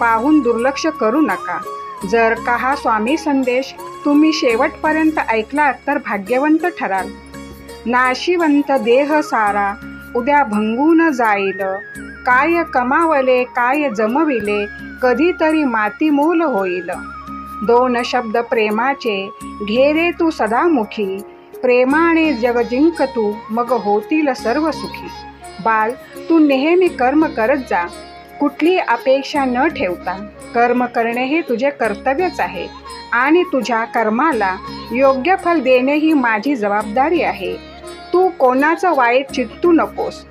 पाहून दुर्लक्ष करू नका. जर का हा स्वामी संदेश तुम्ही शेवटपर्यंत ऐकला तर भाग्यवंत ठराल. नाशिवंत देह सारा उद्या भंगून जाईल. काय कमावले काय जमविले कधीतरी मातीमूल होईल. दोन शब्द प्रेमाचे घेरे तू सदामुखी. प्रेमाने जग जिंक तू मग होतील सर्व सुखी. बाल तू नेहमी कर्म करत जा. कुठली अपेक्षा न ठेवता कर्म करणे हे तुझे कर्तव्यच आहे आणि तुझ्या कर्माला योग्य फल देणे ही माझी जबाबदारी आहे. तू कोणाचं वाईट चित्तू नकोस.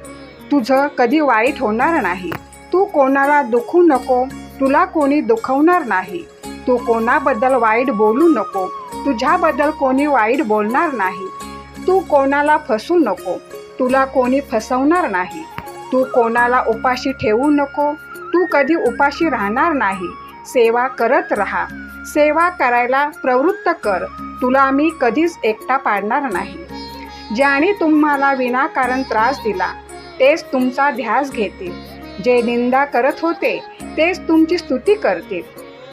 तुझं कधी वाईट होणार नाही. तू कोणाला दुखू नको. तुला कोणी दुखवणार नाही. तू कोणाबद्दल वाईट बोलू नको. तुझ्याबद्दल कोणी वाईट बोलणार नाही. तू कोणाला फसू नको. तुला कोणी फसवणार नाही. तू कोणाला उपाशी ठेवू नको. तू कधी उपाशी राहणार नाही. सेवा करत राहा. सेवा करायला प्रवृत्त कर. तुला मी कधीच एकटा पाडणार नाही. ज्याने तुम्हाला विनाकारण त्रास दिला तेच तुमचा ध्यास घेतील जे निंदा करत होते तेच तुमची स्तुती करतील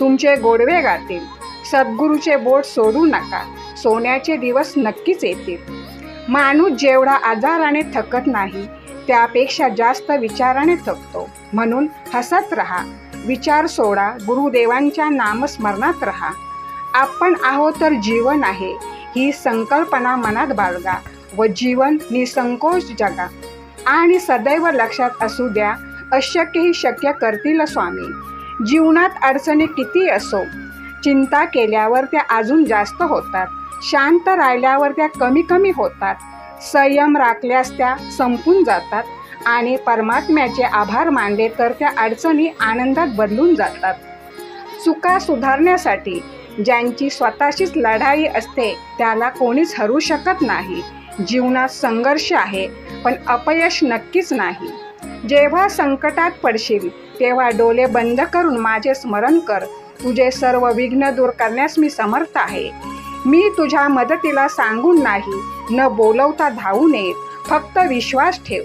तुमचे गोडवे गातील. सद्गुरूचे बोट सोडू नका. सोन्याचे दिवस नक्कीच येतील. माणूस जेवढा आजाराने थकत नाही त्यापेक्षा जास्त विचाराने थकतो. म्हणून हसत राहा. विचार सोडा. गुरुदेवांच्या नामस्मरणात राहा. आपण आहो तर जीवन आहे. ही संकल्पना मनात बाळगा व जीवन निसंकोच जगा. आणि सदैव लक्षात असू द्या अशक्य ही शक्य करतील स्वामी. जीवनात अडचणी किती असो चिंता केल्यावर त्या अजून जास्त होतात. शांत राहिल्यावर त्या कमी कमी होतात. संयम राखल्यास त्या संपून जातात आणि परमात्म्याचे आभार मानले तर त्या अडचणी आनंदात बदलून जातात. चुका सुधारण्यासाठी ज्यांची स्वतःचीच लढाई असते त्याला कोणीच हरू शकत नाही. जीवनात संघर्ष आहे पण अपयश नक्कीच नाही. जेव्हा संकटात पडशील तेव्हा डोले बंद करून माझे स्मरण कर. तुझे सर्व विघ्न दूर करण्यास मी समर्थ आहे. मी तुझ्या मदतीला सांगून नाही न बोलवता धावून येत फक्त विश्वास ठेव.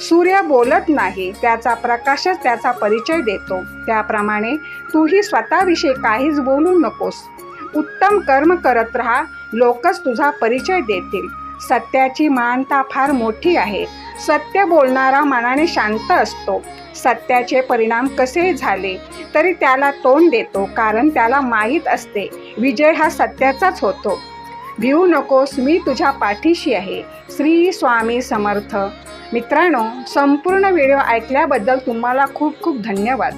सूर्य बोलत नाही त्याचा प्रकाशच त्याचा परिचय देतो. त्याप्रमाणे तूही स्वतःविषयी काहीच बोलू नकोस. उत्तम कर्म करत राहा लोकच तुझा परिचय देतील. सत्याची मानता फार मोठी आहे. सत्य बोलणारा मनाने शांत असतो. सत्याचे परिणाम कसे झाले तरी त्याला तोंड देतो कारण त्याला माहीत असते विजय हा सत्याचाच होतो. भिवू नकोस मी तुझ्या पाठीशी आहे. श्री स्वामी समर्थ. मित्रांनो संपूर्ण व्हिडिओ ऐकल्याबद्दल तुम्हाला खूप खूप धन्यवाद.